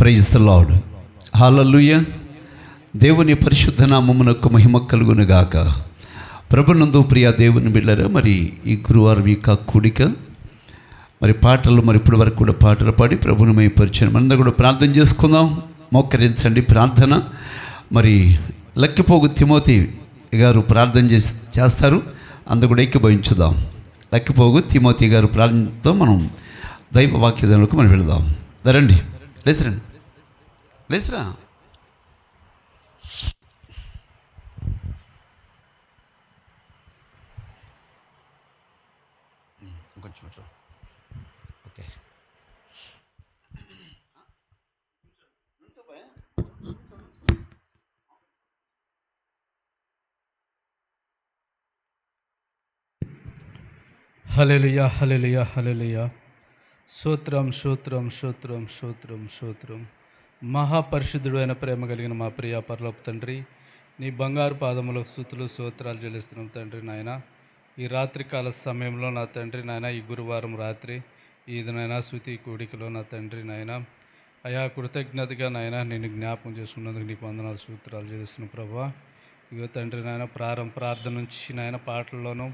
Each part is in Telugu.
ప్రైజ్ ద లార్డ్ దేవుని పరిశుద్ధ నామమునకు మహిమ కలుగునుగాక. ప్రభునందు ప్రియ దేవుని బిళ్ళరా మరి ఈ గురువారం యొక్క కూడిక మరి పాటలు మరి ఇప్పటి వరకు కూడా పాటలు పాడి ప్రభుని మై పరిచయం మనందరూ కూడా ప్రార్థన చేసుకుందాం. మోకరించండి ప్రార్థన. మరి లక్కిపోగు తిమోతి గారు ప్రార్థన చేసి చేస్తారు. అందు కూడా ఎక్కిభవించుదాం లక్కిపోగు తిమోతి గారు ప్రార్థనతో మనం దైవ వాక్యదంలోకి మనం వెళదాం. రండి. లేచిరండి లేచిరా కొంచెం ఇట్రా. ఓకే హలెలుయ హలెలుయ హలెలుయ సూత్రం సూత్రం సూత్రం సూత్రం సూత్రం మహాపరిశుద్ధుడు అయిన ప్రేమ కలిగిన మా ప్రియ పరలోపు తండ్రి నీ బంగారు పాదములకు సూతులు సూత్రాలు చెల్లిస్తున్నాం తండ్రి నాయన. ఈ రాత్రికాల సమయంలో నా తండ్రి నాయన ఈ గురువారం రాత్రి ఈదనైనా శృతి కూడికలో నా తండ్రి నాయన. అయా కృతజ్ఞతగా నాయన నేను జ్ఞాపకం చేసుకున్నందుకు నీకు వందనాలు సూత్రాలు చెల్లిస్తున్నాను ప్రభా. ఇగో తండ్రి నాయన ప్రారంభ ప్రార్థన నుంచి నాయన పాటల్లోనూ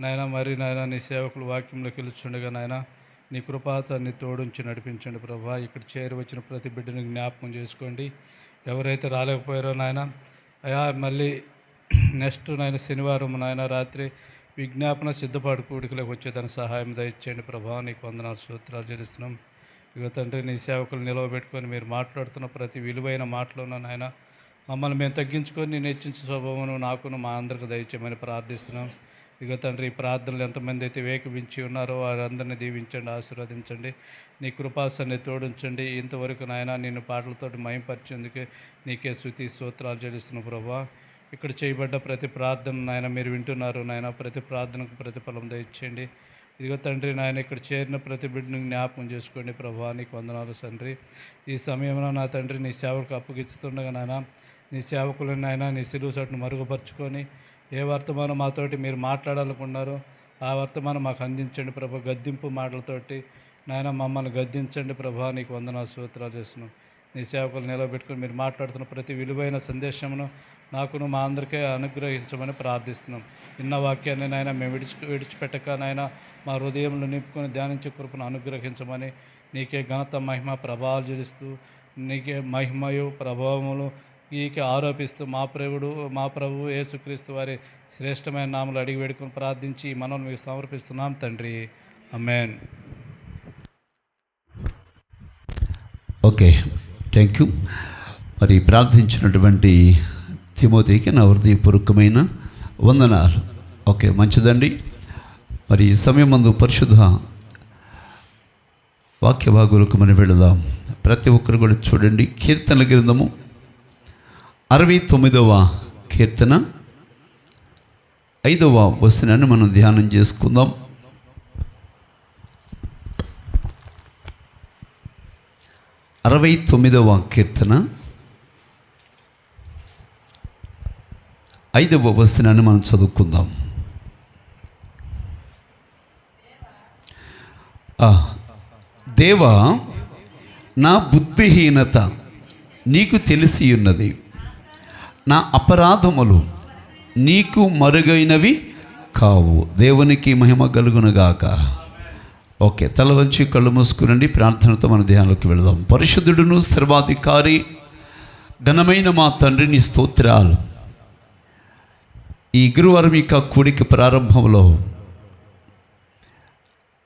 నాయన మరి నాయన నీ సేవకులు వాక్యంలోకి వెళ్ళుచుండగా నాయన నీ కృపాతాన్ని తోడుంచి నడిపించండి ప్రభా. ఇక్కడ చేరి వచ్చిన ప్రతి బిడ్డను జ్ఞాపకం చేసుకోండి. ఎవరైతే రాలేకపోయారో నాయన అయా మళ్ళీ నెక్స్ట్ నాయన శనివారం నాయన రాత్రి విజ్ఞాపన సిద్ధపాటు కూడికలకు వచ్చేదాని సహాయం దయచేయండి ప్రభా. నీకు వందనాలు సూత్రాలు చెల్లిస్తున్నాం. ఇక తండ్రి నీ సేవకులు నిలవబెట్టుకొని మీరు మాట్లాడుతున్న ప్రతి విలువైన మాటలను నాయన మమ్మల్ని మేము తగ్గించుకొని నేను హెచ్చించే స్వభావం నాకును మా అందరికి దయచేయమని ప్రార్థిస్తున్నాం. ఇగో తండ్రి ఈ ప్రార్థనలు ఎంతమంది అయితే వేకవించి ఉన్నారో వారందరినీ దీవించండి ఆశీర్వదించండి. నీ కృపాసన్ని తోడించండి. ఇంతవరకు నాయన నేను పాటలతోటి మయంపరిచేందుకు నీకే శృతి స్తోత్రాలు చెల్లిస్తున్న ప్రభా. ఇక్కడ చేయబడ్డ ప్రతి ప్రార్థన నాయన మీరు వింటున్నారు నాయన. ప్రతి ప్రార్థనకు ప్రతిఫలం దయచేయండి. ఇదిగో తండ్రి నాయన ఇక్కడ చేరిన ప్రతి బిడ్డను జ్ఞాపకం చేసుకోండి ప్రభా. నీకు వందనాలు తండ్రి. ఈ సమయంలో నా తండ్రి నీ సేవకు అప్పగిస్తుండగా నాయన నీ సేవకులను నాయన నీ సిలువు చోటును మరుగుపరుచుకొని ఏ వర్తమానం మాతోటి మీరు మాట్లాడాలనుకున్నారో ఆ వర్తమానం మాకు అందించండి ప్రభా. గద్దింపు మాటలతోటి నాయన మమ్మల్ని గద్దించండి ప్రభా. నీకు వందనాలు సూత్రాలు చేస్తున్నాం. నీ సేవకులు నిలబెట్టుకుని మీరు మాట్లాడుతున్న ప్రతి విలువైన సందేశమును నాకును మా అందరికీ అనుగ్రహించమని ప్రార్థిస్తున్నాం. ఇన్న వాక్యాన్ని నాయన మేము విడిచి విడిచిపెట్టక నాయన మా హృదయంలో నింపుకొని ధ్యానించే కృపను అనుగ్రహించమని నీకే ఘనత మహిమ ప్రభావాలు చెల్లిస్తూ నీకే మహిమయు ప్రభావములు ఈకి ఆరోపిస్తూ మా ప్రభుడు మా ప్రభు యేసుక్రీస్తు వారి శ్రేష్టమైన నామలు అడిగి వేడుకొని ప్రార్థించి మనం మీకు సమర్పిస్తున్నాం తండ్రి. Amen okay thank you. మరి ప్రార్థించినటువంటి తిమోతికి నా హృదయపూర్వకమైన వందనాలు. ఓకే మంచిదండి. మరి ఈ సమయం ముందు పరిశుద్ధ వాక్య భాగులకు మనం వెళదాం. ప్రతి ఒక్కరు కూడా చూడండి. కీర్తన గ్రంథము అరవై తొమ్మిదవ కీర్తన ఐదవ వచనాన్ని మనం ధ్యానం చేసుకుందాం. అరవై తొమ్మిదవ కీర్తన ఐదవ వచనాన్ని మనం చదువుకుందాం. దేవా నా బుద్ధిహీనత నీకు తెలిసి ఉన్నది. నా అపరాధములు నీకు మరుగైనవి కావు. దేవునికి మహిమ కలుగునుగాక. ఓకే తల వంచి కళ్ళు మూసుకునండి ప్రార్థనతో మన ధ్యానంలోకి వెళదాం. పరిశుద్ధుడును సర్వాధికారి ఘనమైన మా తండ్రిని స్తోత్రాలు. ఈ గురువారం యొక్క కూడిక ప్రారంభంలో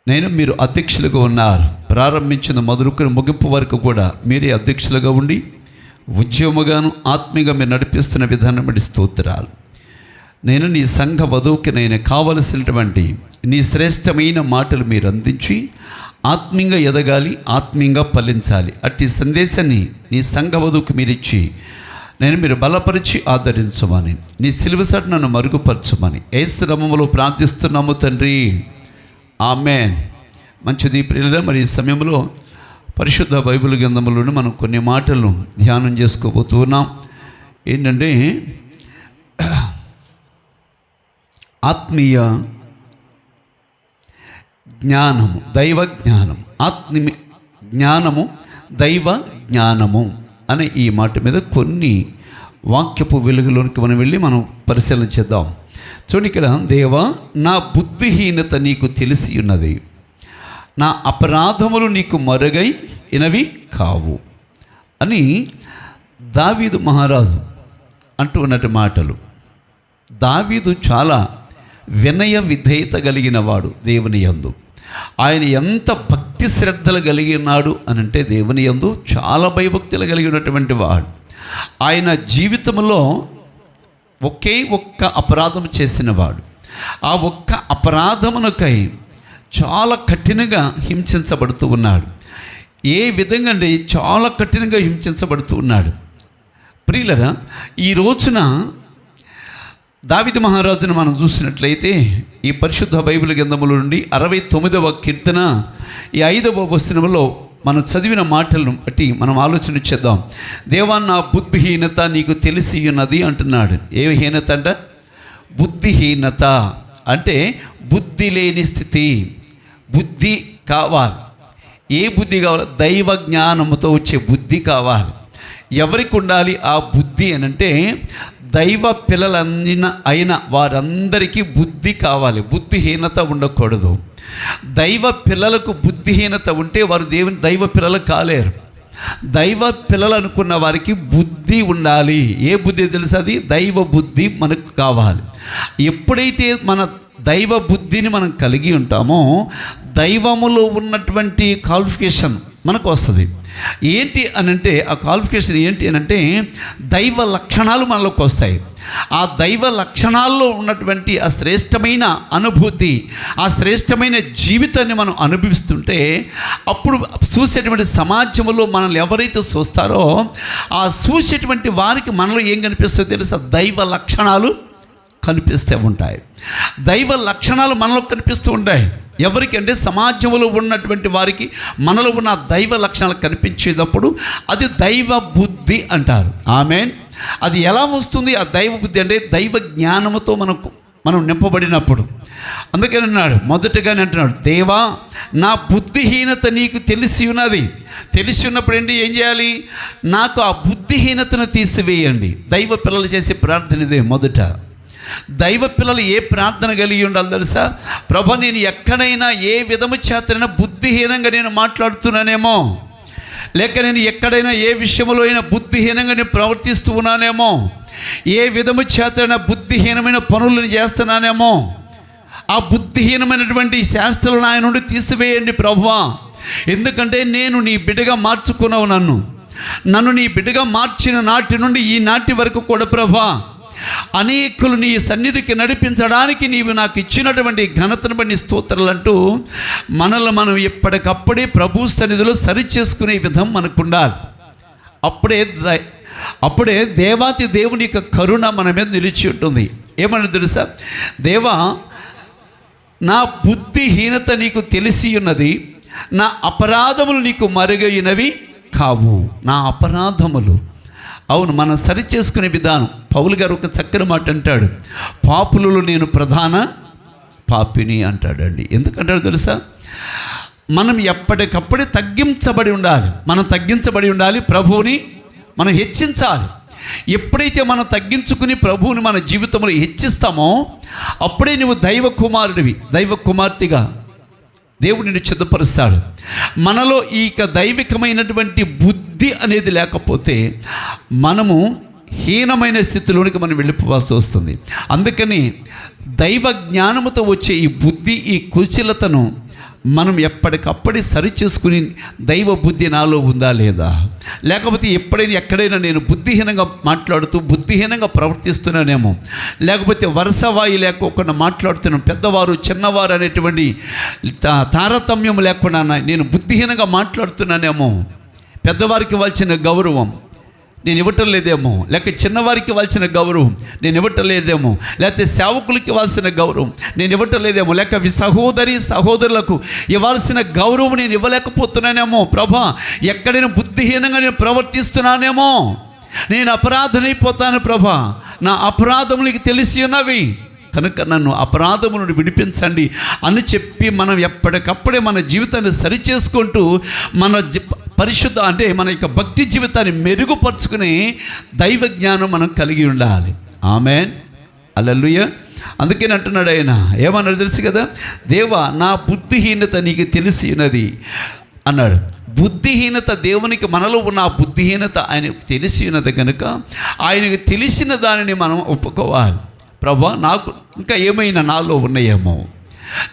నేను మీరు అధ్యక్షులుగా ఉన్నారు. ప్రారంభించిన మొదలుకొని ముగింపు వరకు కూడా మీరే అధ్యక్షులుగా ఉండి ఉద్యమగాను ఆత్మీయంగా మీరు నడిపిస్తున్న విధానం బట్టి స్తోత్రాలు. నేను నీ సంఘ వధువుకి నేను కావలసినటువంటి నీ శ్రేష్టమైన మాటలు మీరు అందించి ఆత్మీయంగా ఎదగాలి ఆత్మీయంగా ఫలించాలి. అట్టి సందేశాన్ని నీ సంఘ వధువుకి మీరిచ్చి నేను మీరు బలపరిచి ఆదరించమని నీ సిలువసట నన్ను మరుగుపరచమని ఏ శ్రమములో ప్రార్థిస్తున్నాము తండ్రి. ఆమెన్. మంచిది ప్రియుల మరి ఈ సమయంలో పరిశుద్ధ బైబిల్ గ్రంథంలోని మనం కొన్ని మాటలు ధ్యానం చేసుకోబోతున్నాం ఏంటంటే ఆత్మీయ జ్ఞానము దైవ జ్ఞానం ఆత్మీ జ్ఞానము దైవ జ్ఞానము అనే ఈ మాట మీద కొన్ని వాక్యపు వెలుగులోనికి మనం వెళ్ళి మనం పరిశీలన చేద్దాం. చూడండి ఇక్కడ దేవ నా బుద్ధిహీనత నీకు తెలిసి ఉన్నది. నా అపరాధములు నీకు మరుగై ఇనవి కావు. అని దావీదు మహారాజు అంటూ ఉన్నటి మాటలు. దావీదు చాలా వినయ విధేయత కలిగిన వాడు దేవుని యందు. ఆయన ఎంత భక్తి శ్రద్ధలు కలిగి ఉన్నాడు అని అంటే దేవుని యందు చాలా భయభక్తులు కలిగి ఉన్నటువంటి వాడు. ఆయన జీవితంలో ఒకే ఒక్క అపరాధం చేసినవాడు ఆ ఒక్క అపరాధమునకై చాలా కఠినంగా హింసించబడుతూ ఉన్నాడు. ఏ విధంగా అంటే చాలా కఠినంగా హింసించబడుతూ ఉన్నాడు. ప్రియులరా ఈ రోజున దావిద మహారాజును మనం చూసినట్లయితే ఈ పరిశుద్ధ బైబిల్ గ్రంథముల నుండి అరవై తొమ్మిదవ కీర్తన ఈ ఐదవ వచనంలో మనం చదివిన మాటలను బట్టి మనం ఆలోచన చేద్దాం. దేవా నా బుద్ధిహీనత నీకు తెలిసి ఉన్నది అంటున్నాడు. ఏ హీనత అంట? బుద్ధిహీనత. అంటే బుద్ధి లేని స్థితి. బుద్ధి కావాలి. ఏ బుద్ధి కావాలి? దైవ జ్ఞానముతో వచ్చే బుద్ధి కావాలి. ఎవరికి ఉండాలి? ఆ బుద్ధి అని అంటే దైవ పిల్లలన్న అయిన వారందరికీ బుద్ధి కావాలి. బుద్ధిహీనత ఉండకూడదు. దైవ పిల్లలకు బుద్ధిహీనత ఉంటే వారు దేవుని దైవ పిల్లలు కాలేరు. దైవ పిల్లలు అనుకున్న వారికి బుద్ధి ఉండాలి. ఏ బుద్ధి తెలుసు అది దైవ బుద్ధి మనకు కావాలి. ఎప్పుడైతే మన దైవ బుద్ధిని మనం కలిగి ఉంటామో దైవములో ఉన్నటువంటి క్వాలిఫికేషన్ మనకు వస్తుంది. ఏంటి అని అంటే ఆ క్వాలిఫికేషన్ ఏంటి అని అంటే దైవ లక్షణాలు మనలోకి వస్తాయి. ఆ దైవ లక్షణాల్లో ఉన్నటువంటి ఆ శ్రేష్టమైన అనుభూతి ఆ శ్రేష్టమైన జీవితాన్ని మనం అనుభవిస్తుంటే అప్పుడు చూసేటువంటి సమాజంలో మనల్ని ఎవరైతే చూస్తారో ఆ చూసేటువంటి వారికి మనలో ఏం కనిపిస్తుందో తెలుసా? దైవ లక్షణాలు. కనిపిస్తూ ఉంటాయి. దైవ లక్షణాలు మనలో కనిపిస్తూ ఉంటాయి. ఎవరికంటే సమాజంలో ఉన్నటువంటి వారికి మనలో ఉన్న దైవ లక్షణాలు కనిపించేటప్పుడు అది దైవ బుద్ధి అంటారు. ఆమె అది ఎలా వస్తుంది? ఆ దైవ బుద్ధి అంటే దైవ జ్ఞానముతో మనకు మనం నింపబడినప్పుడు. అందుకని అన్నాడు మొదటగానే అంటున్నాడు దేవా నా బుద్ధిహీనత నీకు తెలిసి ఉన్నది. తెలిసి ఉన్నప్పుడు ఏంటి? ఏం చేయాలి? నాకు ఆ బుద్ధిహీనతను తీసివేయండి. దైవ పిల్లలు చేసే ప్రార్థన ఇదే మొదట. దైవ పిల్లలు ఏ ప్రార్థన కలిగి ఉండాలి తెలుసా? ప్రభ నేను ఎక్కడైనా ఏ విధము చేతనైనా బుద్ధిహీనంగా నేను మాట్లాడుతున్నానేమో? లేక నేను ఎక్కడైనా ఏ విషయంలో అయినా బుద్ధిహీనంగా నేను ప్రవర్తిస్తూ ఉన్నానేమో? ఏ విధము చేతనైనా బుద్ధిహీనమైన పనులను చేస్తున్నానేమో? ఆ బుద్ధిహీనమైనటువంటి శాస్త్రాలను ఆయన నుండి తీసివేయండి ప్రభువా ఎందుకంటే నేను నీ బిడ్డగా మార్చుకున్నావు నన్ను. నన్ను నీ బిడ్డగా మార్చిన నాటి నుండి ఈ నాటి వరకు కూడా ప్రభా అనేకులు నీ సన్నిధికి నడిపించడానికి నీవు నాకు ఇచ్చినటువంటి ఘనతను బట్టి స్తోత్రాలంటూ మనల్ని మనం ఎప్పటికప్పుడే ప్రభు సన్నిధిలో సరిచేసుకునే విధం మనకు ఉండాలి అప్పుడే అప్పుడే దేవాతి దేవుని యొక్క కరుణ మన మీద నిలిచి ఉంటుంది. ఏమని తెలుసా? దేవా నా బుద్ధిహీనత నీకు తెలిసి ఉన్నది నా అపరాధములు నీకు మరుగైనవి కావు. నా అపరాధములు అవును మనం సరి చేసుకునే విధానం. పౌలు గారు ఒక చక్కని మాట అంటాడు. పాపులలో నేను ప్రధాన పాపిని అంటాడండి. ఎందుకంటాడు తెలుసా? మనం ఎప్పటికప్పుడే తగ్గించబడి ఉండాలి. మనం తగ్గించబడి ఉండాలి ప్రభువుని మనం హెచ్చించాలి. ఎప్పుడైతే మనం తగ్గించుకుని ప్రభువుని మన జీవితంలో హెచ్చిస్తామో అప్పుడే నువ్వు దైవ కుమారుడివి. దైవ కుమార్తెగా దేవుడు నిన్ను సిద్ధపరుస్తాడు. మనలో ఈ యొక్క దైవికమైనటువంటి బుద్ధి అనేది లేకపోతే మనము హీనమైన స్థితిలోనికి మనం వెళ్ళిపోవాల్సి వస్తుంది. అందుకని దైవ జ్ఞానముతో వచ్చే ఈ బుద్ధి ఈ కుశలతను మనం ఎప్పటికప్పుడే సరి చేసుకుని దైవ బుద్ధి నాలో ఉందా లేదా? లేకపోతే ఎప్పుడైనా ఎక్కడైనా నేను బుద్ధిహీనంగా మాట్లాడుతూ బుద్ధిహీనంగా ప్రవర్తిస్తున్నానేమో? లేకపోతే వరుసవాయి లేకోకుండా మాట్లాడుతున్నాను పెద్దవారు చిన్నవారు అనేటువంటి తా- తారతమ్యం లేకుండా నేను బుద్ధిహీనంగా మాట్లాడుతున్నానేమో? పెద్దవారికి ఇవ్వాల్సిన గౌరవం నేను ఇవ్వటం లేదేమో లేక చిన్నవారికి ఇవ్వాల్సిన గౌరవం నేను ఇవ్వటం లేదేమో లేకపోతే సేవకులకి ఇవ్వాల్సిన గౌరవం నేను ఇవ్వటం లేదేమో లేక వి సహోదరి సహోదరులకు ఇవ్వాల్సిన గౌరవం నేను ఇవ్వలేకపోతున్నానేమో ప్రభా. ఎక్కడైనా బుద్ధిహీనంగా నేను ప్రవర్తిస్తున్నానేమో. నేను అపరాధనైపోతాను ప్రభా. నా అపరాధములకి తెలిసి ఉన్నవి. కనుక నన్ను అపరాధము నుండి విడిపించండి అని చెప్పి మనం ఎప్పటికప్పుడే మన జీవితాన్ని సరిచేసుకుంటూ మన పరిశుద్ధ అంటే మన యొక్క భక్తి జీవితాన్ని మెరుగుపరుచుకుని దైవ జ్ఞానం మనం కలిగి ఉండాలి. ఆమెన్. అలల్లుయ అందుకని అంటున్నాడు ఆయన. ఏమన్నాడు తెలుసు కదా? దేవా నా బుద్ధిహీనత నీకు తెలిసి ఉన్నది అన్నాడు. బుద్ధిహీనత దేవునికి మనలో ఉన్న ఆ బుద్ధిహీనత ఆయనకు తెలిసి ఉన్నది కనుక ఆయనకు తెలిసిన దానిని మనం ఒప్పుకోవాలి. ప్రభా నాకు ఇంకా ఏమైనా నాలో ఉన్నాయేమో.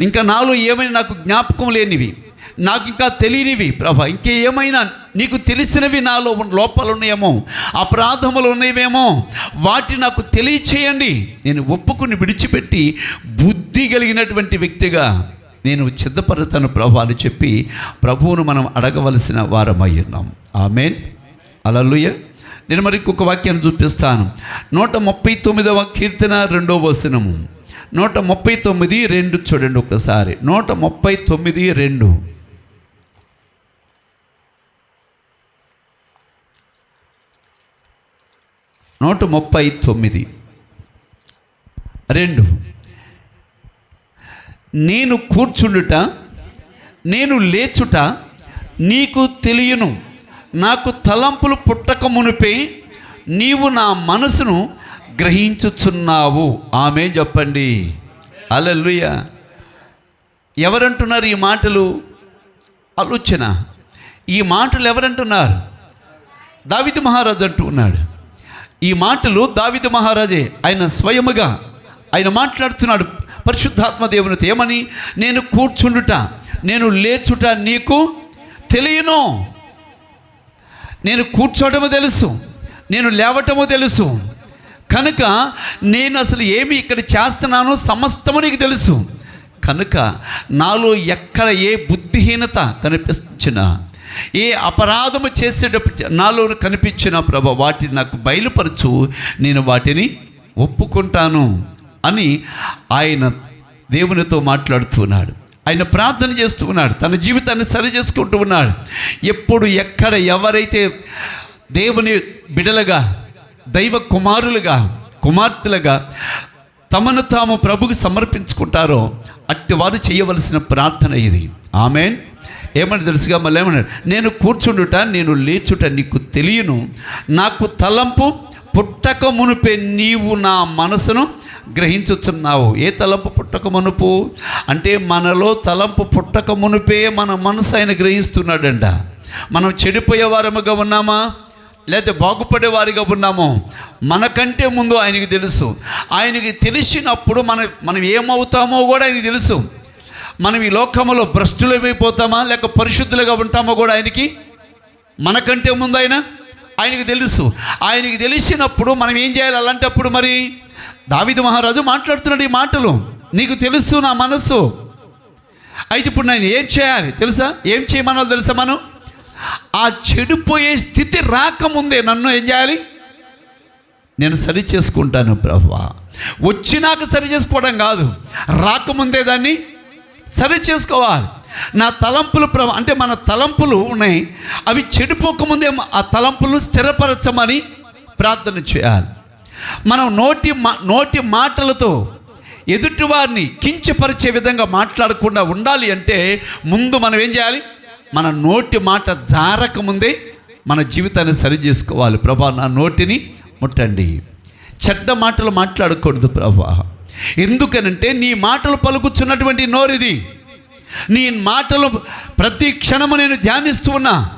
ఇంకా నాలో ఏమైనా నాకు జ్ఞాపకం లేనివి. నాకు ఇంకా తెలియనివి ప్రభా ఇంకేమైనా ఏమైనా నీకు తెలిసినవి నాలో లోపాలు ఉన్నాయేమో అపరాధములు ఉన్నాయేమో వాటి నాకు తెలియచేయండి. నేను ఒప్పుకుని విడిచిపెట్టి బుద్ధి కలిగినటువంటి వ్యక్తిగా నేను సిద్ధపడతాను ప్రభు అని చెప్పి ప్రభువును మనం అడగవలసిన వారమై ఉన్నాం. ఆమెన్. అలలుయ నేను మరి ఇంకొక వాక్యాన్ని చూపిస్తాను. నూట ముప్పై తొమ్మిదవ కీర్తన రెండవ వచనము. నూట ముప్పై తొమ్మిది రెండు చూడండి ఒకసారి. నూట ముప్పై తొమ్మిది రెండు. నూట ముప్పై తొమ్మిది. రెండు. నేను కూర్చుండుట నేను లేచుట నీకు తెలియను. నాకు తలంపులు పుట్టక మునిపే నీవు నా మనసును గ్రహించుచున్నావు. ఆమె చెప్పండి. అలల్లుయ ఎవరంటున్నారు ఈ మాటలు? ఆలోచన. ఈ మాటలు ఎవరంటున్నారు? దావిది మహారాజు అంటూ ఉన్నాడు. ఈ మాటలు దావిది మహారాజే. ఆయన స్వయముగా ఆయన మాట్లాడుతున్నాడు. పరిశుద్ధాత్మ దేవునితో ఏమని? నేను కూర్చుండుట నేను లేచుట నీకు తెలియను. నేను కూర్చోటమో తెలుసు నేను లేవటము తెలుసు. కనుక నేను అసలు ఏమి ఇక్కడ చేస్తున్నానో సమస్తము నీకు తెలుసు. కనుక నాలో ఎక్కడ ఏ బుద్ధిహీనత కనిపించినా ఏ అపరాధము చేసేటప్పుడు నాలో కనిపించిన ప్రభ వాటిని నాకు బయలుపరచు నేను వాటిని ఒప్పుకుంటాను అని ఆయన దేవునితో మాట్లాడుతున్నాడు ఆయన ప్రార్థన చేస్తూ ఉన్నాడు. తన జీవితాన్ని సరి చేసుకుంటూ ఉన్నాడు. ఎప్పుడు ఎక్కడ ఎవరైతే దేవుని బిడలుగా దైవ కుమారులుగా కుమార్తెలుగా తమను తాము ప్రభుకు సమర్పించుకుంటారో అట్టి వారు చేయవలసిన ప్రార్థన ఇది. ఆమెన్. ఏమని తెలుసుగా మళ్ళీ ఏమన్నాడు నేను కూర్చుండుట నేను లేచుట నీకు తెలియను. నాకు తలంపు పుట్టక మునుపే నీవు నా మనసును గ్రహించుచున్నావు. ఏ తలంపు పుట్టక మునుపు? అంటే మనలో తలంపు పుట్టక మునుపే మన మనసు ఆయన గ్రహిస్తున్నాడంట. మనం చెడిపోయే వారముగా ఉన్నామా? లేకపోతే బాగుపడే వారిగా ఉన్నామో? మనకంటే ముందు ఆయనకి తెలుసు. ఆయనకి తెలిసినప్పుడు మన మనం ఏమవుతామో కూడా ఆయనకి తెలుసు. మనం ఈ లోకంలో భ్రష్టులమైపోతామా? లేక పరిశుద్ధులుగా ఉంటామో కూడా ఆయనకి? మనకంటే ముందు ఆయన ఆయనకి తెలుసు. ఆయనకి తెలిసినప్పుడు మనం ఏం చేయాలి అలాంటప్పుడు మరి? దావిద మహారాజు మాట్లాడుతున్నాడు ఈ మాటలు. నీకు తెలుసు నా మనస్సు. అయితే ఇప్పుడు నేను ఏం చేయాలి? తెలుసా? ఏం చేయమన్నా తెలుసా మనం? ఆ చెడిపోయే స్థితి రాకముందే నన్ను ఏం చేయాలి? నేను సరి చేసుకుంటాను ప్రభా. వచ్చినాక సరి చేసుకోవడం కాదు. రాకముందే దాన్ని సరి చేసుకోవాలి. నా తలంపులు ప్ర అంటే మన తలంపులు ఉన్నాయి. అవి చెడిపోకముందే ఆ తలంపులు స్థిరపరచమని ప్రార్థన చేయాలి. మనం నోటి మా నోటి మాటలతో ఎదుటివారిని కించపరిచే విధంగా మాట్లాడకుండా ఉండాలి అంటే ముందు మనం ఏం చేయాలి? మన నోటి మాట జారకముందే మన జీవితాన్ని సరి చేసుకోవాలి. ప్రభా నా నోటిని ముట్టండి. చెడ్డ మాటలు మాట్లాడకూడదు ప్రభా. ఎందుకనంటే నీ మాటలు పలుకుతున్నటువంటి నోరిది. నీ మాటలు ప్రతి క్షణము నేను ధ్యానిస్తూ ఉన్నా.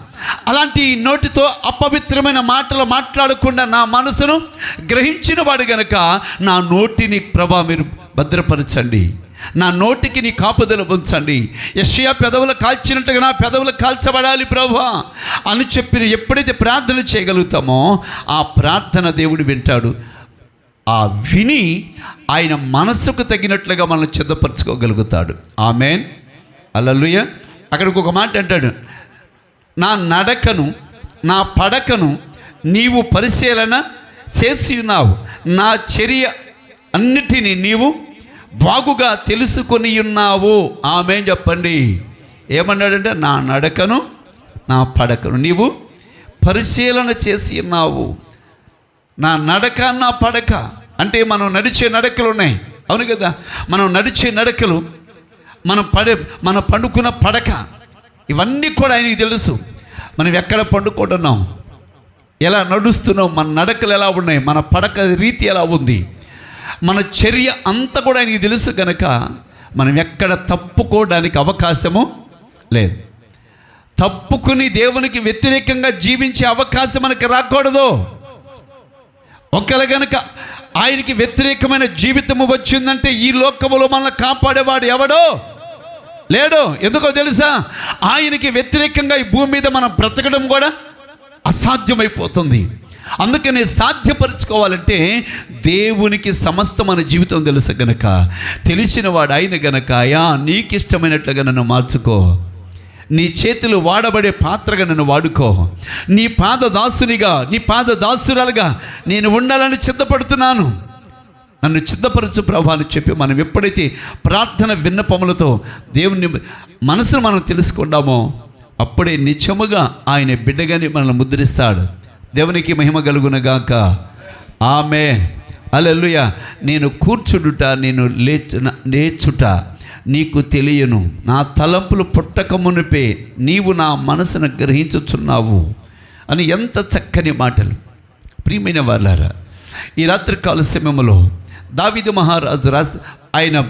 అలాంటి నోటితో అపవిత్రమైన మాటలు మాట్లాడకుండా నా మనసును గ్రహించిన వాడు గనక నా నోటిని ప్రభా మీరు భద్రపరచండి. నా నోటికి నీ కాపుదల ఉంచండి. యషయా పెదవులు కాల్చినట్టుగా నా పెదవులు కాల్చబడాలి ప్రభా అని చెప్పిన ఎప్పుడైతే ప్రార్థన చేయగలుగుతామో ఆ ప్రార్థన దేవుడు వింటాడు. ఆ విని ఆయన మనసుకు తగినట్లుగా మనల్ని చిద్దపరచుకోగలుగుతాడు ఆమెన్. అల్లలుయ అక్కడికి ఒక మాట అంటాడు. నా నడకను నా పడకను నీవు పరిశీలన చేసి ఉన్నావు. నా చర్య అన్నిటినీ నీవు బాగుగా తెలుసుకొని ఉన్నావు. ఆమె చెప్పండి. ఏమన్నాడంటే నా నడకను నా పడకను నీవు పరిశీలన చేసి ఉన్నావు. నా నడక నా పడక. అంటే మనం నడిచే నడకలు ఉన్నాయి. అవును కదా? మనం నడిచే నడకలు మనం పడే మన పండుకున్న పడక. ఇవన్నీ కూడా ఆయనకి తెలుసు. మనం ఎక్కడ పండుకుంటున్నాం? ఎలా నడుస్తున్నాం? మన నడకలు ఎలా ఉన్నాయి? మన పడక రీతి ఎలా ఉంది? మన చర్య అంతా కూడా ఆయనకి తెలుసు కనుక మనం ఎక్కడ తప్పుకోవడానికి అవకాశము లేదు. తప్పుకుని దేవునికి వ్యతిరేకంగా జీవించే అవకాశం మనకి రాకూడదు. ఒకవేళ గనక ఆయనకి వ్యతిరేకమైన జీవితము వచ్చిందంటే ఈ లోకములో మనల్ని కాపాడేవాడు ఎవడో? లేడు? ఎందుకో తెలుసా? ఆయనకి వ్యతిరేకంగా ఈ భూమి మీద మనం బ్రతకడం కూడా అసాధ్యమైపోతుంది. అందుకని సాధ్యపరచుకోవాలంటే దేవునికి సమస్త మన జీవితం తెలుసు గనక. తెలిసిన వాడు ఆయన గనక యా నీకు ఇష్టమైనట్లుగా నన్ను మార్చుకో. నీ చేతులు వాడబడే పాత్రగా నన్ను వాడుకో. నీ పాద దాసునిగా నీ పాద దాసురాలుగా నేను ఉండాలని సిద్ధపడుతున్నాను. నన్ను చిత్తపరచు ప్రభా అని చెప్పి మనం ఎప్పుడైతే ప్రార్థన విన్నపములతో దేవుని మనసును మనం తెలుసుకుంటామో అప్పుడే నిత్యముగా ఆయన బిడ్డగాని మనల్ని ముద్రిస్తాడు. దేవునికి మహిమ కలుగునగాక. ఆమె అలెలుయ నేను కూర్చుడుట నేను లేచు లేచుట నీకు తెలియను. నా తలంపులు పుట్టక మునిపే నీవు నా మనసును గ్రహించుచున్నావు అని ఎంత చక్కని మాటలు. ప్రియమైన వాళ్ళారా ఈ రాత్రికాల సమయంలో దావిదు మహారాజు రాస్ ఆయన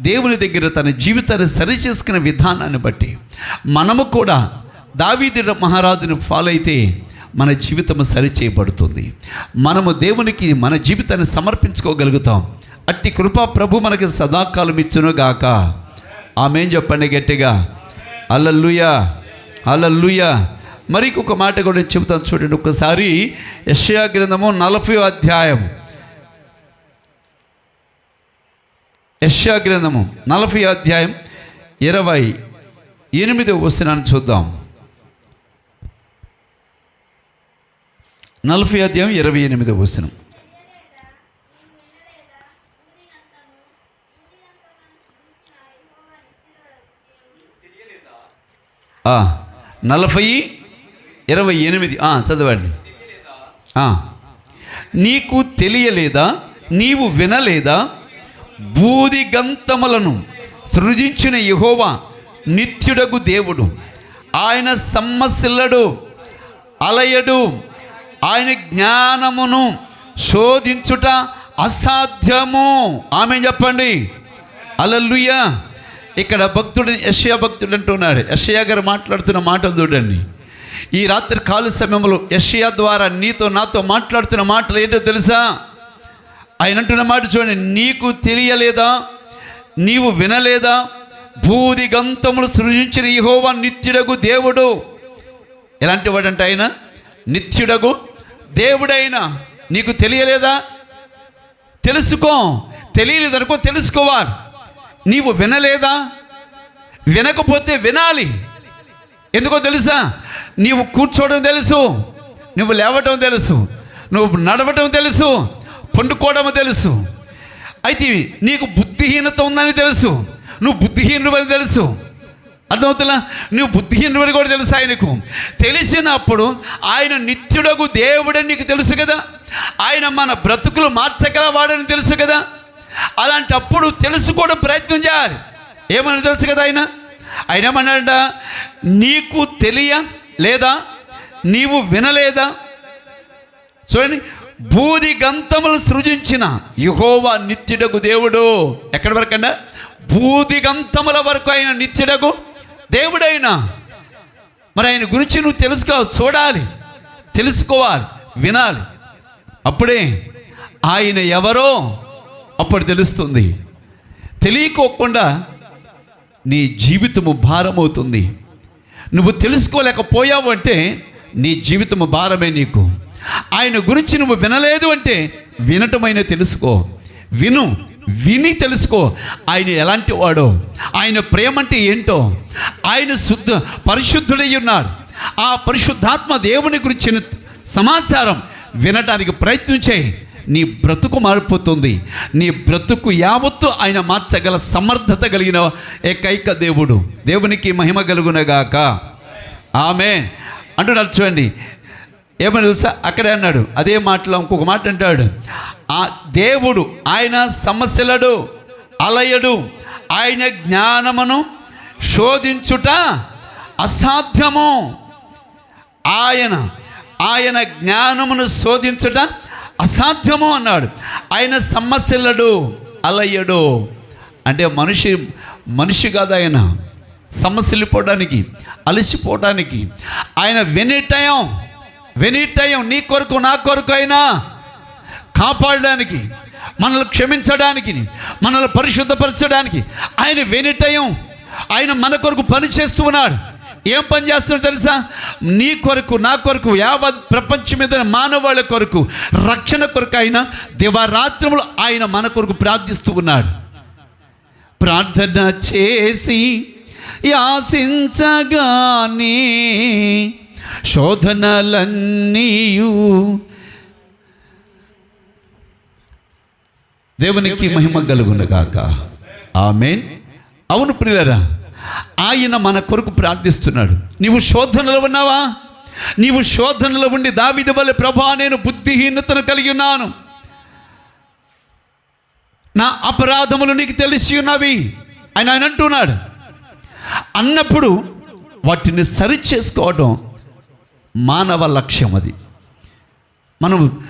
దేవుని దగ్గర తన జీవితాన్ని సరిచేసుకున్న విధానాన్ని బట్టి మనము కూడా దావీదు మహారాజుని ఫాలో అయితే మన జీవితం సరిచేయబడుతుంది మనము దేవునికి మన జీవితాన్ని సమర్పించుకోగలుగుతాం. అట్టి కృపా ప్రభు మనకి సదాకాలం ఇచ్చునుగాక. ఆమెం చెప్పండి గట్టిగా? అల్లల్లుయా అల్లల్లుయా మరి ఒక మాట కూడా చెబుతాను చూడండి. ఒకసారి యషయా గ్రంథము నలభై అధ్యాయం. యషయా గ్రంథము నలభై అధ్యాయం ఇరవై ఎనిమిదో వస్తున్నాను చూద్దాం. నలభై అధ్యాయం ఇరవై ఎనిమిదో వస్తున్నాం నలభై ఇరవై ఎనిమిది. చదవండి. నీకు తెలియలేదా నీవు వినలేదా? బూది గంతములను సృజించిన యహోవా నిత్యుడగు దేవుడు. ఆయన సమ్మసిల్లడు అలయడు. ఆయన జ్ఞానమును శోధించుట అసాధ్యము. ఆమె చెప్పండి. అలల్లుయ్యా ఇక్కడ భక్తుడు యషయా భక్తుడు అంటున్నాడు. యషయా గారు మాట్లాడుతున్న మాటలు చూడండి. ఈ రాత్రి కాలు సమయంలో యషయా ద్వారా నీతో నాతో మాట్లాడుతున్న మాటలు ఏంటో తెలుసా? ఆయన అంటున్న మాట చూడండి. నీకు తెలియలేదా? నీవు వినలేదా? భూది గంతములు సృజించిన యెహోవా నిత్యుడగు దేవుడు. ఎలాంటి వాడంటే ఆయన? నిత్యుడగు దేవుడైన. నీకు తెలియలేదా? తెలుసుకో. తెలియలేదనుకో తెలుసుకోవాలి. నీవు వినలేదా? వినకపోతే వినాలి. ఎందుకో తెలుసా? నీవు కూర్చోవడం తెలుసు నువ్వు లేవటం తెలుసు నువ్వు నడవటం తెలుసు పండుకోవడం తెలుసు. అయితే నీకు బుద్ధిహీనత ఉందని తెలుసు నువ్వు బుద్ధిహీనుడు అని తెలుసు. అర్థమవుతుందా? నువ్వు బుద్ధిహీనుడు కూడా తెలుసు ఆయనకు. తెలిసినప్పుడు ఆయన నిత్యుడకు దేవుడని నీకు తెలుసు కదా? ఆయన మన బ్రతుకులు మార్చగల వాడని తెలుసు కదా? అలాంటప్పుడు తెలుసుకోవడం ప్రయత్నం చేయాలి. ఏమని తెలుసు కదా ఆయన? ఆయన ఏమన్నాడ నీకు తెలియ లేదా? నీవు వినలేదా? చూడండి బూది గంతములు సృజించిన యుహోవా నిత్యుడకు దేవుడు. ఎక్కడి వరకు అండ బూది గంతముల వరకు ఆయన నిత్యుడకు దేవుడైనా. మరి ఆయన గురించి నువ్వు తెలుసుకోవాలి చూడాలి. తెలుసుకోవాలి వినాలి. అప్పుడే ఆయన ఎవరో అప్పుడు తెలుస్తుంది. తెలియకోకుండా నీ జీవితము భారమవుతుంది. నువ్వు తెలుసుకోలేకపోయావు అంటే నీ జీవితము భారమే నీకు. ఆయన గురించి నువ్వు వినలేదు అంటే వినటమైన తెలుసుకో. విను విని తెలుసుకో. ఆయన ఎలాంటి వాడో ఆయన ప్రేమ అంటే ఏంటో ఆయన శుద్ధ పరిశుద్ధుడై ఉన్నాడు. ఆ పరిశుద్ధాత్మ దేవుని గురించిన సమాచారం వినటానికి ప్రయత్నం చేయి నీ బ్రతుకు మారిపోతుంది. నీ బ్రతుకు యావత్తు ఆయన మార్చగల సమర్థత కలిగిన ఏకైక దేవుడు. దేవునికి మహిమ కలుగునగాక. ఆమె అంటూ చూడండి. ఏమని తెలుసా? అక్కడే అన్నాడు. అదే మాటలో ఇంకొక మాట అంటాడు. ఆ దేవుడు ఆయన సమస్యలడు అలయడు ఆయన జ్ఞానమును శోధించుట అసాధ్యము. ఆయన ఆయన జ్ఞానమును శోధించుట అసాధ్యము అన్నాడు. ఆయన సమస్యలడు అలయ్యడు అంటే మనిషి మనిషి కాదు ఆయన. సమస్యలిపోవడానికి అలసిపోవడానికి. ఆయన వెనిటయం టైం టైం నీ కొరకు నా కొరకు అయినా కాపాడడానికి మనల్ని క్షమించడానికి మనల్ని పరిశుద్ధపరచడానికి ఆయన వెనిటయం ఆయన మన కొరకు పని చేస్తూ ఉన్నాడు. ఏం పని చేస్తున్నాడు తెలుసా? నీ కొరకు నా కొరకు యావత్ ప్రపంచం మీద మానవాళి కొరకు రక్షణ కొరకు ఆయన దివారాత్రములు ఆయన మన కొరకు ప్రార్థిస్తూ ఉన్నాడు. ప్రార్థన చేసి యాసించగానే శోధనలన్నీయు. దేవునికి మహిమ కలుగునగాక ఆమెన్. అవును ప్రియులరా ఆయన మన కొరకు ప్రార్థిస్తున్నాడు. నీవు శోధనలో ఉన్నావా? నీవు శోధనలో ఉండి దావిద వల్ల ప్రభా నేను బుద్ధిహీనతను కలిగి ఉన్నాను. నా అపరాధములు నీకు తెలిసి ఉన్నవి. ఆయన ఆయన అంటున్నాడు. అన్నప్పుడు వాటిని సరి చేసుకోవడం మానవ లక్ష్యం అది. మనం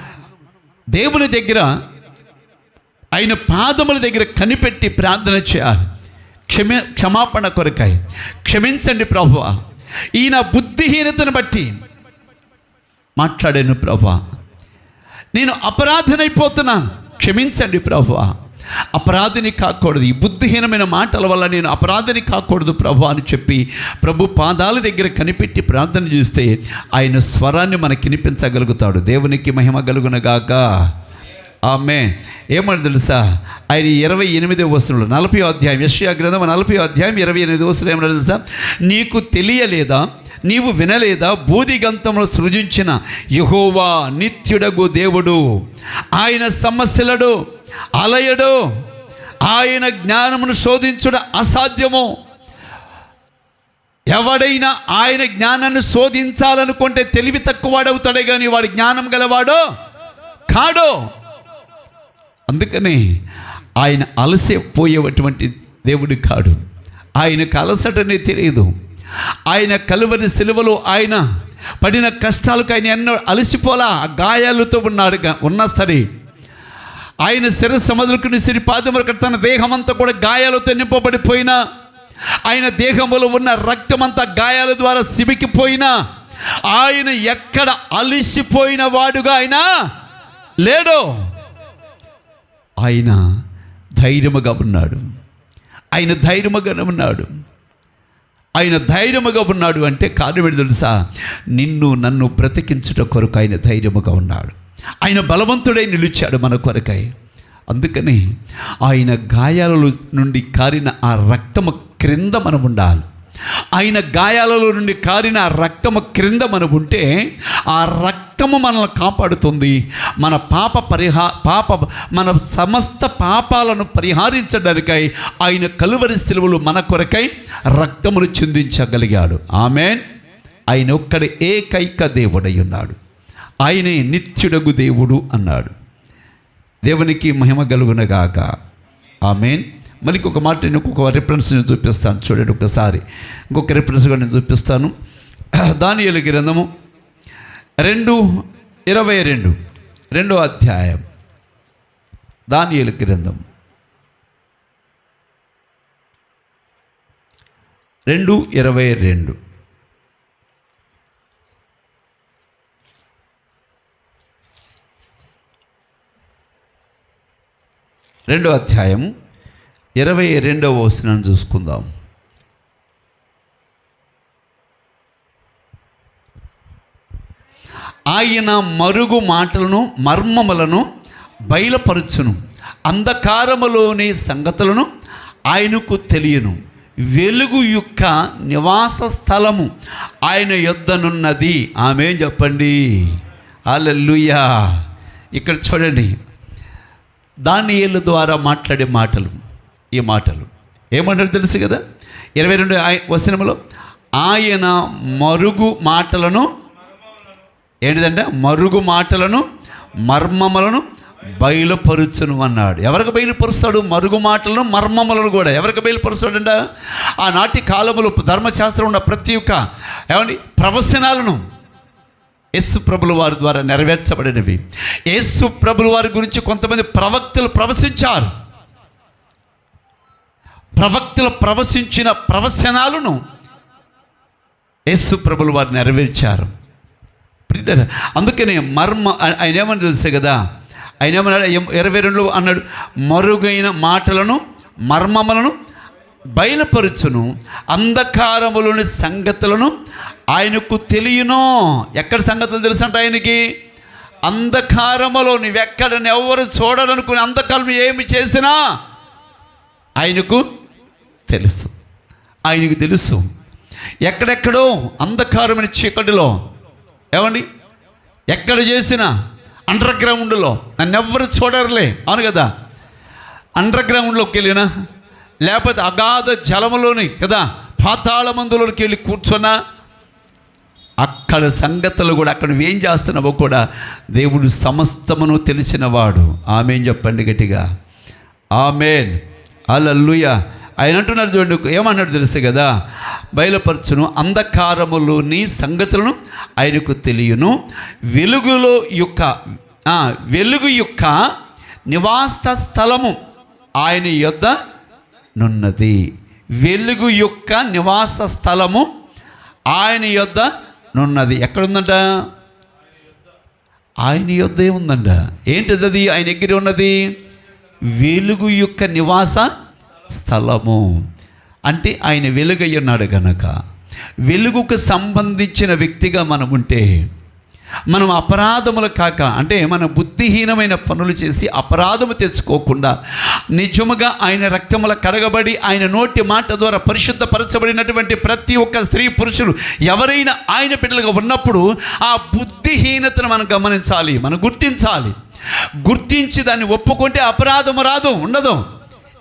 దేవుని దగ్గర ఆయన పాదముల దగ్గర కనిపెట్టి ప్రార్థన చేయాలి. క్షమ క్షమాపణ కొరకాయి క్షమించండి ప్రభువ. ఈయన బుద్ధిహీనతను బట్టి మాట్లాడాను ప్రభు నేను అపరాధనైపోతున్నాను. క్షమించండి ప్రభువ. అపరాధిని కాకూడదు. ఈ బుద్ధిహీనమైన మాటల వల్ల నేను అపరాధిని కాకూడదు ప్రభు అని చెప్పి ప్రభు పాదాల దగ్గర కనిపెట్టి ప్రార్థన చేస్తే ఆయన స్వరాన్ని మనకి వినిపించగలుగుతాడు. దేవునికి మహిమ కలుగునగాక. ఆమె ఏమని తెలుసా? ఆయన ఇరవై ఎనిమిదో వస్తువులు నలభై అధ్యాయం యశ్యా గ్రంథం నలభై అధ్యాయం ఇరవై ఎనిమిది వచనం ఏమన్నా తెలుసా? నీకు తెలియలేదా నీవు వినలేదా బూదిగంతములు సృజించిన యహోవా నిత్యుడగు దేవుడు? ఆయన సమస్యలడు అలయడు ఆయన జ్ఞానమును శోధించుట అసాధ్యము? ఎవడైనా ఆయన జ్ఞానాన్ని శోధించాలనుకుంటే తెలివి తక్కువవాడవుతాడే కానీ వాడి జ్ఞానం గలవాడో? కాడో? అందుకనే ఆయన అలసిపోయేటువంటి దేవుడు కాడు. ఆయనకు అలసటనే తెలియదు. ఆయన కలువని సిలువలో ఆయన పడిన కష్టాలకు ఆయన ఎన్నో అలసిపోలా ఆ గాయాలతో ఉన్నాడు ఉన్నా సరే. ఆయన శిరస్సు మొదలుకుని సిరి పాదములకు తన దేహమంతా కూడా గాయాలతో నింపబడిపోయినా ఆయన దేహంలో ఉన్న రక్తమంతా గాయాల ద్వారా సిబికిపోయినా ఆయన ఎక్కడ అలిసిపోయిన వాడుగా ఆయన లేడో. ఆయన ధైర్యముగా ఉన్నాడు. ఆయన ధైర్యముగానే ఉన్నాడు. ఆయన ధైర్యముగా ఉన్నాడు అంటే కారణం ఏంటి తెలుసా? నిన్ను నన్ను బ్రతికించుట కొరకు ఆయన ధైర్యముగా ఉన్నాడు. ఆయన బలవంతుడై నిలిచాడు మన కొరకై. అందుకని ఆయన గాయాల నుండి కారిన ఆ రక్తము క్రింద మనం ఉండాలి ఆయన గాయాలలో నుండి కారిన ఆ రక్తము క్రింద మనం ఉంటే ఆ రక్తము మనల్ని కాపాడుతుంది. మన పాప పరిహా పాప మన సమస్త పాపాలను పరిహారించడానికై ఆయన కలువరి సెలవులు మన కొరకై రక్తమును చిందించగలిగాడు. ఆమెన్. ఆయన ఒక్కడి ఏకైక దేవుడై ఉన్నాడు. ఆయనే నిత్యుడగు దేవుడు అన్నాడు. దేవునికి మహిమ కలుగునగాక. ఆమెన్. మరి ఇంకొక మాట నేను ఇంకొక రిఫరెన్స్ నేను చూపిస్తాను. చూడండి ఒకసారి. ఇంకొక రిఫరెన్స్ కూడా నేను చూపిస్తాను. దానియలు గ్రంథము రెండు ఇరవై రెండు. రెండో అధ్యాయం. దానియలు గ్రంథం. రెండు ఇరవై రెండు. రెండో అధ్యాయం ఇరవై రెండవ వచనం చూసుకుందాం. ఆయన మరుగు మాటలను మర్మములను బయలుపరచును. అంధకారములోని సంగతులను ఆయనకు తెలియను. వెలుగు యొక్క నివాస స్థలము ఆయన యొద్దనున్నది. ఆమె చెప్పండి. అల్లెలుయ్యా ఇక్కడ చూడండి. దానియేలు ద్వారా మాట్లాడే మాటలు. ఈ మాటలు. ఏమంటారు తెలుసు కదా? ఇరవై రెండు వచనములో ఆయన మరుగు మాటలను ఏంటిదంటే? మరుగు మాటలను మర్మములను బయలుపరుచును అన్నాడు. ఎవరికి బయలుపరుస్తాడు? మరుగు మాటలను మర్మములను కూడా. ఎవరికి బయలుపరుస్తాడంట? ఆనాటి కాలములో ధర్మశాస్త్రం ఉన్న ప్రతి ఒక్క ఏమండి? ప్రవచనాలను యేసు ప్రభుల వారి ద్వారా నెరవేర్చబడినవి. యేసు ప్రభుల వారి గురించి కొంతమంది ప్రవక్తలు ప్రవశించారు. ప్రవక్తలు ప్రవశించిన ప్రవచనాలను యేసు ప్రభులు వారు నెరవేర్చారు. అందుకనే మర్మ ఆయన ఏమని తెలుసే కదా? ఆయన ఏమన్నాడు? ఇరవై రెండులో అన్నాడు మరుగైన మాటలను మర్మములను బయలుపరుచును అంధకారములోని సంగతులను ఆయనకు తెలియను. ఎక్కడ సంగతులు తెలుసు అంటే ఆయనకి? అంధకారములో నువ్వెక్కడ ఎవరు చూడాలనుకుని అంధకారం ఏమి చేసినా ఆయనకు తెలుసు. ఆయనకు తెలుసు. ఎక్కడెక్కడో అంధకారమైన చీకటిలో ఏమండి? ఎక్కడ చేసినా అండర్ గ్రౌండ్లో నన్ను ఎవ్వరు చూడరులే అవును కదా? అండర్ గ్రౌండ్లోకి వెళ్ళినా లేకపోతే అగాధ జలములోని కదా? పాతాళ మందులోకి వెళ్ళి కూర్చున్నా అక్కడ సంగతులు కూడా అక్కడ ఏం చేస్తున్నావో కూడా దేవుడు సమస్తమును తెలిసినవాడు. ఆమెన్ చెప్పండి గట్టిగా. ఆమెన్. అలల్లుయ ఆయన అంటున్నారు చూడండి ఏమన్నాడు తెలుసు కదా? బయలుపరచును అంధకారములోని సంగతులను ఆయనకు తెలియను. వెలుగులో యొక్క వెలుగు యొక్క నివాస స్థలము ఆయన యొద్ద నున్నది. వెలుగు యొక్క నివాస స్థలము ఆయన యొద్ద నున్నది. ఎక్కడుందంట? ఆయన యొద్దే ఉందంట. ఏంటిది అది ఆయన దగ్గర ఉన్నది? వెలుగు యొక్క నివాస స్థలము. అంటే ఆయన వెలుగై ఉన్నాడు గనక. వెలుగుకు సంబంధించిన వ్యక్తిగా మనం ఉంటే మనం అపరాధములు కాక అంటే మన బుద్ధిహీనమైన పనులు చేసి అపరాధము తెచ్చుకోకుండా నిజముగా ఆయన రక్తముల కడగబడి ఆయన నోటి మాట ద్వారా పరిశుద్ధపరచబడినటువంటి ప్రతి ఒక్క స్త్రీ పురుషులు ఎవరైనా ఆయన బిడ్డలుగా ఉన్నప్పుడు ఆ బుద్ధిహీనతను మనం గమనించాలి మనం గుర్తించాలి. గుర్తించి దాన్ని ఒప్పుకుంటే అపరాధము రాదు ఉండదు.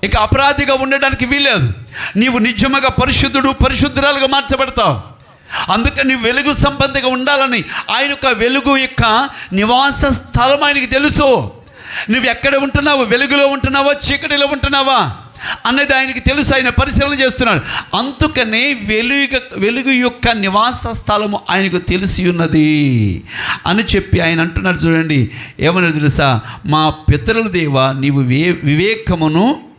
ఇక అపరాధిగా ఉండడానికి వీల్లేదు. నీవు నిజముగా పరిశుద్ధుడు పరిశుద్ధురాలుగా మార్చబడతావు. అందుకని వెలుగు సంబంధిగా ఉండాలని ఆయన యొక్క వెలుగు యొక్క నివాస స్థలం ఆయనకి తెలుసు. నువ్వు ఎక్కడ ఉంటున్నావు? వెలుగులో ఉంటున్నావా? చీకటిలో ఉంటున్నావా? అన్నది ఆయనకి తెలుసు. ఆయన పరిశీలన చేస్తున్నాడు. అందుకనే వెలుగు వెలుగు యొక్క నివాస స్థలము ఆయనకు తెలిసి ఉన్నది అని చెప్పి ఆయన అంటున్నాడు చూడండి. ఏమన్నా తెలుసా? మా పితరుల దేవ నీవు వివేకమును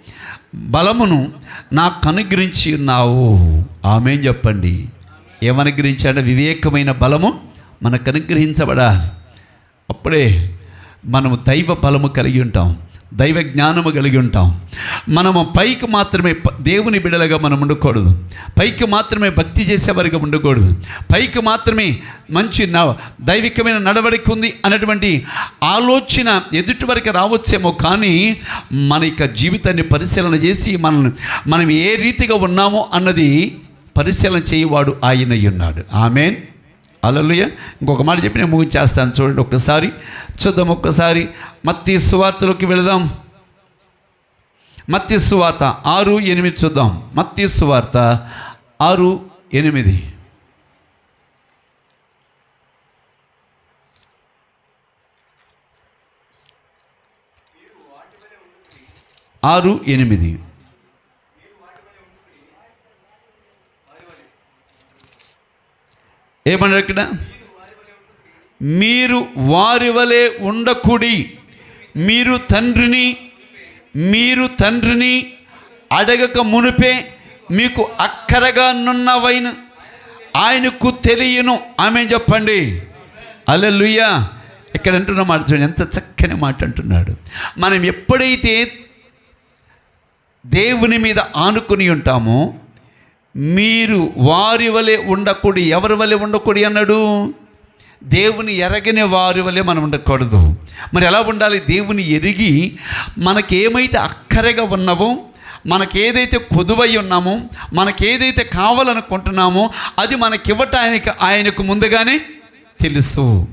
బలమును నాకు అనుగ్రహించి ఉన్నావు. ఆమెం చెప్పండి. ఏమనుగ్రహించాడు వివేకమైన బలము మనకు అనుగ్రహించబడాలి. అప్పుడే మనము దైవ బలము కలిగి ఉంటాం. దైవ జ్ఞానము కలిగి ఉంటాం. మనము పైకి మాత్రమే దేవుని బిడలగా మనం ఉండకూడదు. పైకి మాత్రమే భక్తి చేసేవారిగా ఉండకూడదు. పైకి మాత్రమే మంచి దైవికమైన నడవడిక ఉంది అనేటువంటి ఆలోచన ఎదుటి వరకు రావచ్చేమో కానీ మన యొక్క జీవితాన్ని పరిశీలన చేసి మనం మనం ఏ రీతిగా ఉన్నామో అన్నది పరిశీలన చేయవాడు ఆయన ఉన్నాడు. ఆమెన్. అలలుయ ఇంకొక మాట చెప్పి నేను ముగించేస్తాను చూడండి ఒక్కసారి. చూద్దాం ఒక్కసారి. మత్తి సువార్తలోకి వెళదాం. మత్తి సువార్త ఆరు ఎనిమిది చూద్దాం. మత్తి సువార్త ఆరు ఎనిమిది. ఆరు ఎనిమిది. ఏమన్నారు ఇక్కడ మీరు వారి వలె ఉండకుడి మీరు తండ్రిని మీరు తండ్రిని అడగక మునిపే మీకు అక్కరగా నున్నవైన ఆయనకు తెలియను. ఆమె చెప్పండి? అలెలుయ్య ఇక్కడ అంటున్న మాట చూడండి ఎంత చక్కని మాట అంటున్నాడు. మనం ఎప్పుడైతే దేవుని మీద ఆనుకుని ఉంటామో మీరు వారి వలె ఉండకూడి ఎవరి వలె ఉండకూడి అన్నాడు? దేవుని ఎరగని వారి వలె మనం ఉండకూడదు. మరి ఎలా ఉండాలి? దేవుని ఎరిగి మనకేమైతే అక్కరగా ఉన్నామో మనకేదైతే కొదువై ఉన్నామో మనకేదైతే కావాలనుకుంటున్నామో అది మనకివ్వటానికి ఆయనకు ముందుగానే తెలుసు.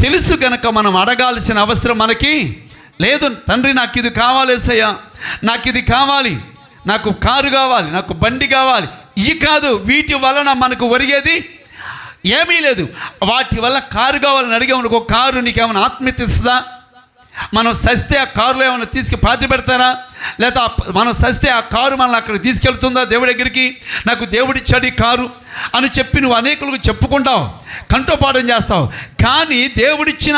తెలుసు గనక మనం అడగాల్సిన అవసరం మనకి లేదు. తండ్రి నాకు ఇది కావాలేసయ్యా నాకు ఇది కావాలి. నాకు కారు కావాలి నాకు బండి కావాలి. ఇవి కాదు వీటి వలన మనకు ఒరిగేది? ఏమీ లేదు. వాటి వల్ల కారు కావాలని అడిగామనుకో కారు నీకేమైనా ఆత్మీయత ఇస్తుందా మనం సస్తే ఆ కారులో ఏమైనా తీసుకు పాతి పెడతారా? లేదా మనం సస్తే ఆ కారు మనల్ని అక్కడికి తీసుకెళ్తుందా దేవుడి దగ్గరికి? నాకు దేవుడిచ్చాడు ఈ కారు అని చెప్పి నువ్వు అనేకులకు చెప్పుకుంటావు కంటోపాఠం చేస్తావు. కానీ దేవుడిచ్చిన